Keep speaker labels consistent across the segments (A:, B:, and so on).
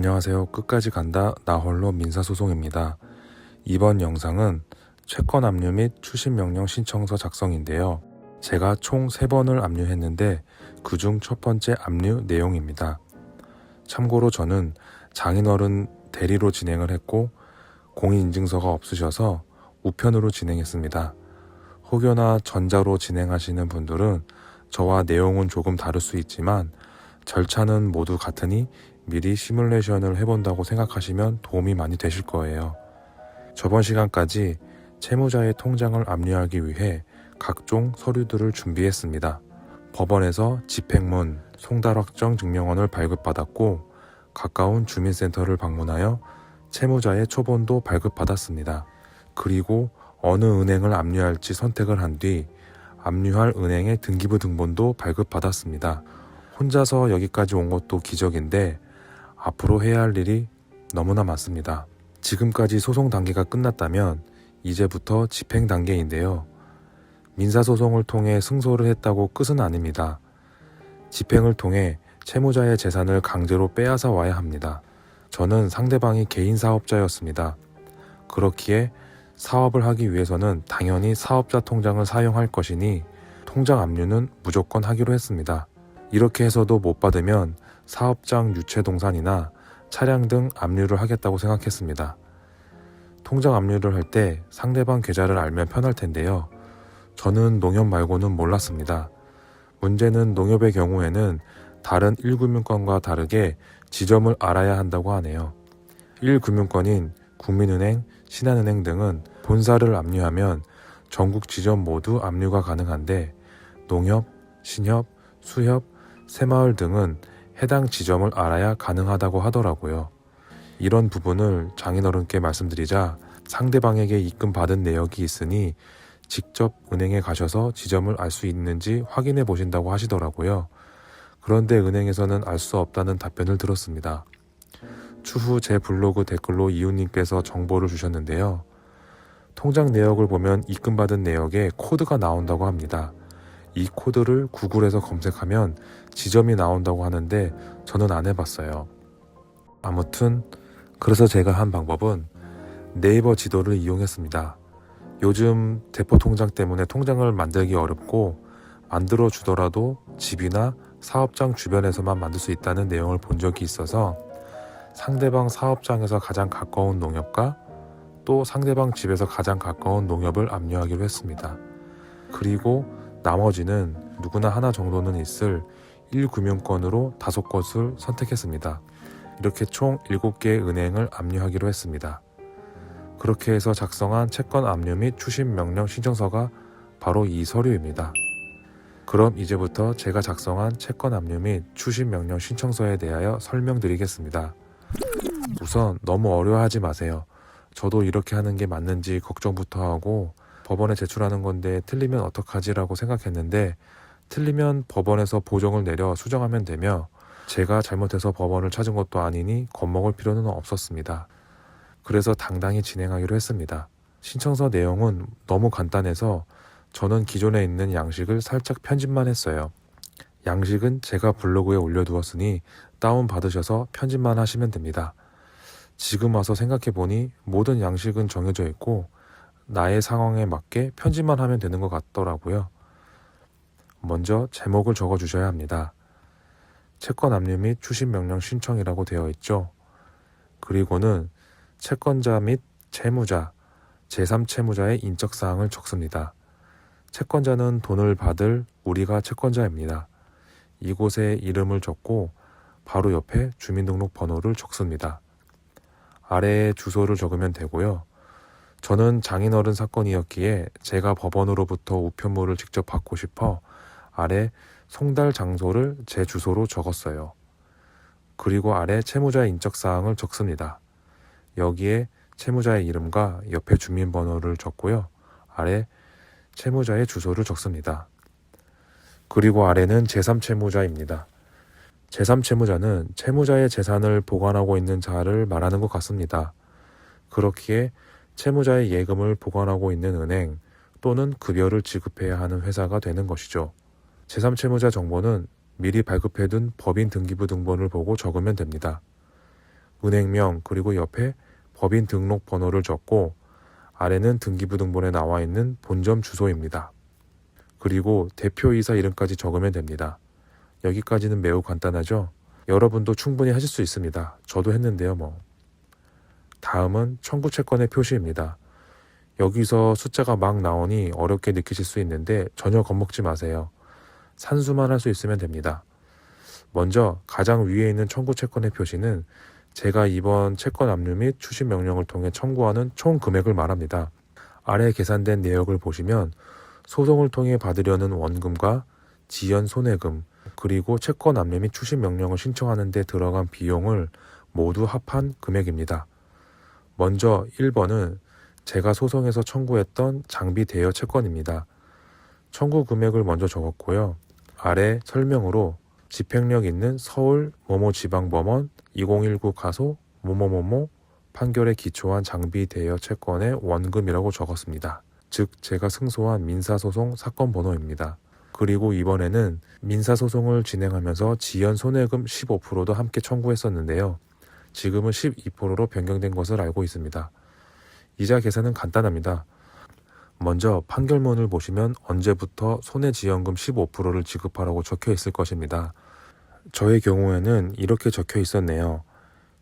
A: 안녕하세요. 끝까지 간다 나홀로 민사소송입니다. 이번 영상은 채권 압류 및 추심 명령 신청서 작성인데요. 제가 총 3번을 압류했는데 그중 첫 번째 압류 내용입니다. 참고로 저는 장인어른 대리로 진행을 했고 공인인증서가 없으셔서 우편으로 진행했습니다. 혹여나 전자로 진행하시는 분들은 저와 내용은 조금 다를 수 있지만 절차는 모두 같으니 미리 시뮬레이션을 해본다고 생각하시면 도움이 많이 되실 거예요. 저번 시간까지 채무자의 통장을 압류하기 위해 각종 서류들을 준비했습니다. 법원에서 집행문, 송달 확정 증명원을 발급받았고 가까운 주민센터를 방문하여 채무자의 초본도 발급받았습니다. 그리고 어느 은행을 압류할지 선택을 한 뒤 압류할 은행의 등기부 등본도 발급받았습니다. 혼자서 여기까지 온 것도 기적인데 앞으로 해야 할 일이 너무나 많습니다. 지금까지 소송 단계가 끝났다면 이제부터 집행 단계인데요. 민사소송을 통해 승소를 했다고 끝은 아닙니다. 집행을 통해 채무자의 재산을 강제로 빼앗아 와야 합니다. 저는 상대방이 개인 사업자였습니다. 그렇기에 사업을 하기 위해서는 당연히 사업자 통장을 사용할 것이니 통장 압류는 무조건 하기로 했습니다. 이렇게 해서도 못 받으면 사업장 유체 동산이나 차량 등 압류를 하겠다고 생각했습니다. 통장 압류를 할 때 상대방 계좌를 알면 편할 텐데요. 저는 농협 말고는 몰랐습니다. 문제는 농협의 경우에는 다른 1금융권과 다르게 지점을 알아야 한다고 하네요. 1금융권인 국민은행, 신한은행 등은 본사를 압류하면 전국 지점 모두 압류가 가능한데 농협, 신협, 수협, 새마을 등은 해당 지점을 알아야 가능하다고 하더라고요. 이런 부분을 장인어른께 말씀드리자 상대방에게 입금 받은 내역이 있으니 직접 은행에 가셔서 지점을 알 수 있는지 확인해 보신다고 하시더라고요. 그런데 은행에서는 알 수 없다는 답변을 들었습니다. 추후 제 블로그 댓글로 이웃님께서 정보를 주셨는데요. 통장 내역을 보면 입금받은 내역에 코드가 나온다고 합니다. 이 코드를 구글에서 검색하면 지점이 나온다고 하는데 저는 안 해봤어요. 아무튼 그래서 제가 한 방법은 네이버 지도를 이용했습니다. 요즘 대포 통장 때문에 통장을 만들기 어렵고 만들어 주더라도 집이나 사업장 주변에서만 만들 수 있다는 내용을 본 적이 있어서 상대방 사업장에서 가장 가까운 농협과 또 상대방 집에서 가장 가까운 농협을 압류하기로 했습니다. 그리고 나머지는 누구나 하나 정도는 있을 1금융권으로 다섯 곳을 선택했습니다. 이렇게 총 7개의 은행을 압류하기로 했습니다. 그렇게 해서 작성한 채권 압류 및 추심 명령 신청서가 바로 이 서류입니다. 그럼 이제부터 제가 작성한 채권 압류 및 추심 명령 신청서에 대하여 설명드리겠습니다. 우선 너무 어려워하지 마세요. 저도 이렇게 하는 게 맞는지 걱정부터 하고 법원에 제출하는 건데 틀리면 어떡하지라고 생각했는데 틀리면 법원에서 보정을 내려 수정하면 되며 제가 잘못해서 법원을 찾은 것도 아니니 겁먹을 필요는 없었습니다. 그래서 당당히 진행하기로 했습니다. 신청서 내용은 너무 간단해서 저는 기존에 있는 양식을 살짝 편집만 했어요. 양식은 제가 블로그에 올려두었으니 다운 받으셔서 편집만 하시면 됩니다. 지금 와서 생각해 보니 모든 양식은 정해져 있고 나의 상황에 맞게 편집만 하면 되는 것 같더라고요. 먼저 제목을 적어 주셔야 합니다. 채권 압류 및 추심 명령 신청이라고 되어 있죠. 그리고는 채권자 및 채무자, 제3채무자의 인적 사항을 적습니다. 채권자는 돈을 받을 우리가 채권자입니다. 이곳에 이름을 적고 바로 옆에 주민등록 번호를 적습니다. 아래에 주소를 적으면 되고요. 저는 장인어른 사건이었기에 제가 법원으로부터 우편물을 직접 받고 싶어 아래 송달 장소를 제 주소로 적었어요. 그리고 아래 채무자의 인적 사항을 적습니다. 여기에 채무자의 이름과 옆에 주민번호를 적고요. 아래 채무자의 주소를 적습니다. 그리고 아래는 제3채무자입니다. 제3채무자는 채무자의 재산을 보관하고 있는 자를 말하는 것 같습니다. 그렇기에 채무자의 예금을 보관하고 있는 은행 또는 급여를 지급해야 하는 회사가 되는 것이죠. 제3채무자 정보는 미리 발급해둔 법인 등기부 등본을 보고 적으면 됩니다. 은행명 그리고 옆에 법인 등록 번호를 적고 아래는 등기부 등본에 나와 있는 본점 주소입니다. 그리고 대표이사 이름까지 적으면 됩니다. 여기까지는 매우 간단하죠? 여러분도 충분히 하실 수 있습니다. 저도 했는데요, 뭐. 다음은 청구 채권의 표시입니다. 여기서 숫자가 막 나오니 어렵게 느끼실 수 있는데 전혀 겁먹지 마세요. 산수만 할 수 있으면 됩니다. 먼저 가장 위에 있는 청구 채권의 표시는 제가 이번 채권 압류 및 추심 명령을 통해 청구하는 총 금액을 말합니다. 아래 계산된 내역을 보시면 소송을 통해 받으려는 원금과 지연 손해금 그리고 채권 압류 및 추심 명령을 신청하는 데 들어간 비용을 모두 합한 금액입니다. 먼저 1번은 제가 소송에서 청구했던 장비 대여 채권입니다. 청구 금액을 먼저 적었고요. 아래 설명으로 집행력 있는 서울 모모 지방법원 2019 가소 모모모모 판결에 기초한 장비 대여 채권의 원금이라고 적었습니다. 즉 제가 승소한 민사소송 사건 번호입니다. 그리고 이번에는 민사소송을 진행하면서 지연 손해금 15%도 함께 청구했었는데요. 지금은 12%로 변경된 것을 알고 있습니다. 이자 계산은 간단합니다. 먼저 판결문을 보시면 언제부터 손해지연금 15%를 지급하라고 적혀 있을 것입니다. 저의 경우에는 이렇게 적혀 있었네요.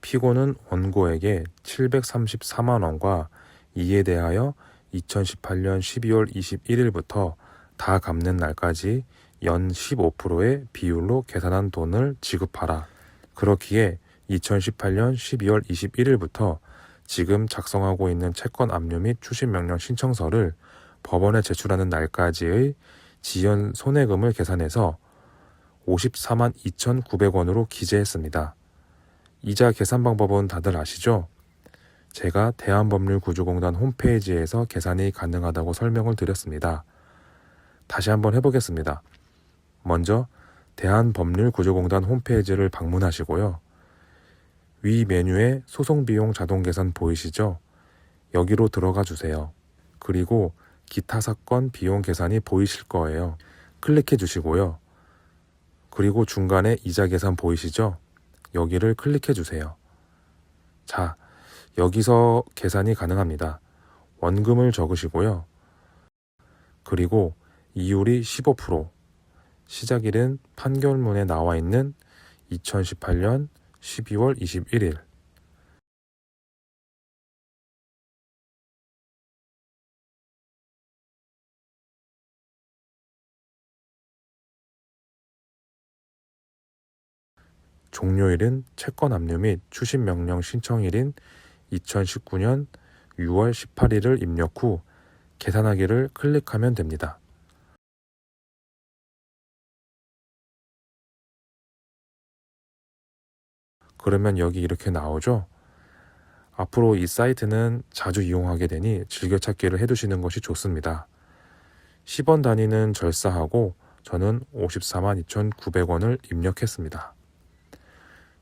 A: 피고는 원고에게 734만 원과 이에 대하여 2018년 12월 21일부터 다 갚는 날까지 연 15%의 비율로 계산한 돈을 지급하라. 그렇기에 2018년 12월 21일부터 지금 작성하고 있는 채권 압류 및 추심 명령 신청서를 법원에 제출하는 날까지의 지연 손해금을 계산해서 54만 2,900원으로 기재했습니다. 이자 계산 방법은 다들 아시죠? 제가 대한법률구조공단 홈페이지에서 계산이 가능하다고 설명을 드렸습니다. 다시 한번 해보겠습니다. 먼저 대한법률구조공단 홈페이지를 방문하시고요. 위 메뉴에 소송비용 자동계산 보이시죠? 여기로 들어가 주세요. 그리고 기타 사건 비용 계산이 보이실 거예요. 클릭해 주시고요. 그리고 중간에 이자 계산 보이시죠? 여기를 클릭해 주세요. 자, 여기서 계산이 가능합니다. 원금을 적으시고요. 그리고 이율이 15%, 시작일은 판결문에 나와 있는 2018년 12월 21일. 종료일은 채권 압류 및 추심 명령 신청일인 2019년 6월 18일을 입력 후 계산하기를 클릭하면 됩니다. 그러면 여기 이렇게 나오죠? 앞으로 이 사이트는 자주 이용하게 되니 즐겨찾기를 해두시는 것이 좋습니다. 10원 단위는 절사하고 저는 54만 2,900원을 입력했습니다.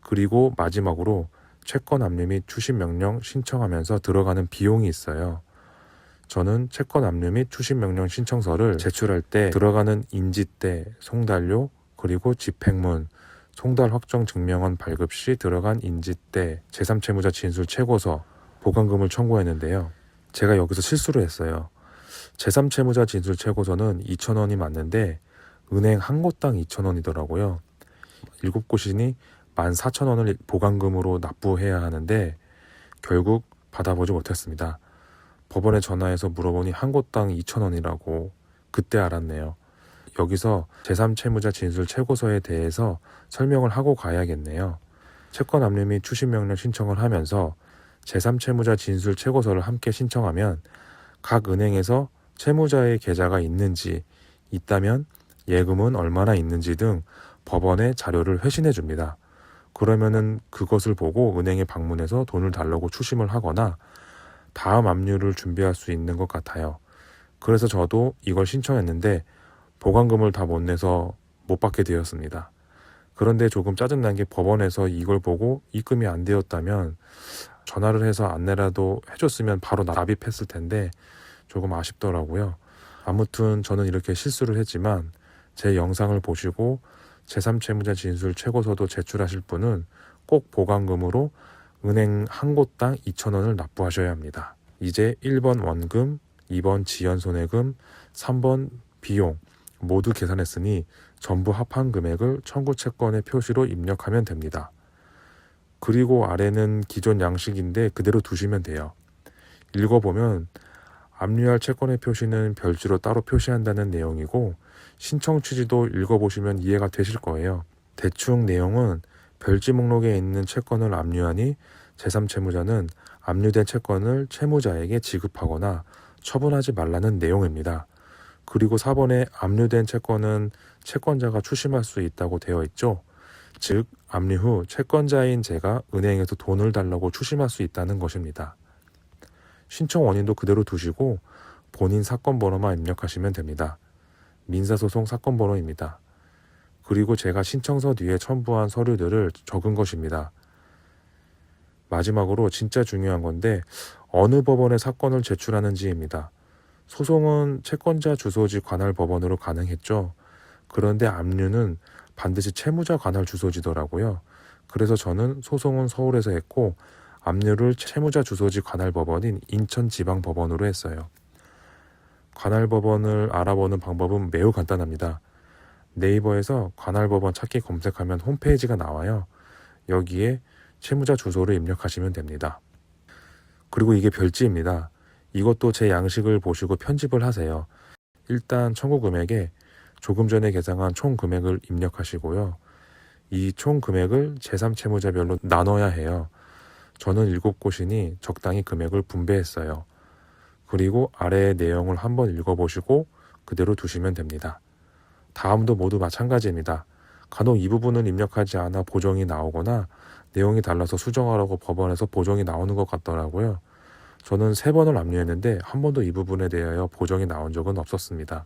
A: 그리고 마지막으로 채권 압류 및 추심 명령 신청하면서 들어가는 비용이 있어요. 저는 채권 압류 및 추심 명령 신청서를 제출할 때 들어가는 인지대, 송달료, 그리고 집행문, 송달 확정 증명원 발급 시 들어간 인지대, 제3채무자 진술 최고서, 보관금을 청구했는데요. 제가 여기서 실수를 했어요. 제3채무자 진술 최고서는 2,000원이 맞는데 은행 한 곳당 2,000원이더라고요. 7곳이니 14,000원을 보관금으로 납부해야 하는데 결국 받아보지 못했습니다. 법원에 전화해서 물어보니 한 곳당 2,000원이라고 그때 알았네요. 여기서 제3채무자 진술 최고서에 대해서 설명을 하고 가야겠네요. 채권 압류 및 추심 명령 신청을 하면서 제3채무자 진술 최고서를 함께 신청하면 각 은행에서 채무자의 계좌가 있는지 있다면 예금은 얼마나 있는지 등 법원에 자료를 회신해 줍니다. 그러면은 그것을 보고 은행에 방문해서 돈을 달라고 추심을 하거나 다음 압류를 준비할 수 있는 것 같아요. 그래서 저도 이걸 신청했는데 보관금을 다 못 내서 못 받게 되었습니다. 그런데 조금 짜증난 게 법원에서 이걸 보고 입금이 안 되었다면 전화를 해서 안내라도 해줬으면 바로 납입했을 텐데 조금 아쉽더라고요. 아무튼 저는 이렇게 실수를 했지만 제 영상을 보시고 제3채무자 진술 최고서도 제출하실 분은 꼭 보관금으로 은행 한 곳당 2,000원을 납부하셔야 합니다. 이제 1번 원금, 2번 지연 손해금, 3번 비용 모두 계산했으니 전부 합한 금액을 청구 채권의 표시로 입력하면 됩니다. 그리고 아래는 기존 양식인데 그대로 두시면 돼요. 읽어보면 압류할 채권의 표시는 별지로 따로 표시한다는 내용이고 신청 취지도 읽어보시면 이해가 되실 거예요. 대충 내용은 별지 목록에 있는 채권을 압류하니 제3채무자는 압류된 채권을 채무자에게 지급하거나 처분하지 말라는 내용입니다. 그리고 4번에 압류된 채권은 채권자가 추심할 수 있다고 되어 있죠. 즉, 압류 후 채권자인 제가 은행에서 돈을 달라고 추심할 수 있다는 것입니다. 신청 원인도 그대로 두시고 본인 사건 번호만 입력하시면 됩니다. 민사소송 사건 번호입니다. 그리고 제가 신청서 뒤에 첨부한 서류들을 적은 것입니다. 마지막으로 진짜 중요한 건데 어느 법원에 사건을 제출하는지입니다. 소송은 채권자 주소지 관할 법원으로 가능했죠. 그런데 압류는 반드시 채무자 관할 주소지더라고요. 그래서 저는 소송은 서울에서 했고 압류를 채무자 주소지 관할 법원인 인천지방법원으로 했어요. 관할 법원을 알아보는 방법은 매우 간단합니다. 네이버에서 관할 법원 찾기 검색하면 홈페이지가 나와요. 여기에 채무자 주소를 입력하시면 됩니다. 그리고 이게 별지입니다. 이것도 제 양식을 보시고 편집을 하세요. 일단 청구 금액에 조금 전에 계산한 총 금액을 입력하시고요. 이 총 금액을 제3채무자별로 나눠야 해요. 저는 7곳이니 적당히 금액을 분배했어요. 그리고 아래의 내용을 한번 읽어보시고 그대로 두시면 됩니다. 다음도 모두 마찬가지입니다. 간혹 이 부분은 입력하지 않아 보정이 나오거나 내용이 달라서 수정하라고 법원에서 보정이 나오는 것 같더라고요. 저는 세 번을 압류했는데 한 번도 이 부분에 대하여 보정이 나온 적은 없었습니다.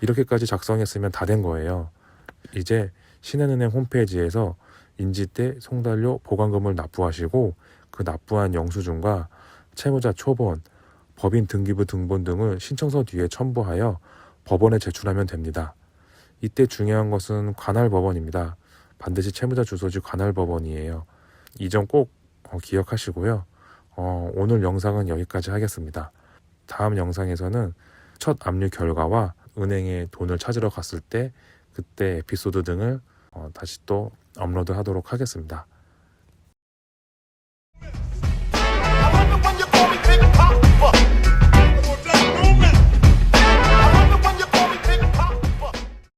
A: 이렇게까지 작성했으면 다 된 거예요. 이제 신한은행 홈페이지에서 인지 때 송달료 보관금을 납부하시고 그 납부한 영수증과 채무자 초본, 법인 등기부 등본 등을 신청서 뒤에 첨부하여 법원에 제출하면 됩니다. 이때 중요한 것은 관할 법원입니다. 반드시 채무자 주소지 관할 법원이에요. 이 점꼭 어, 기억하시고요. 어, 오늘 영상은 여기까지 하겠습니다. 다음 영상에서는 첫 압류 결과와 은행에 돈을 찾으러 갔을 때 그때 에피소드 등을 어, 다시 또 업로드 하도록 하겠습니다.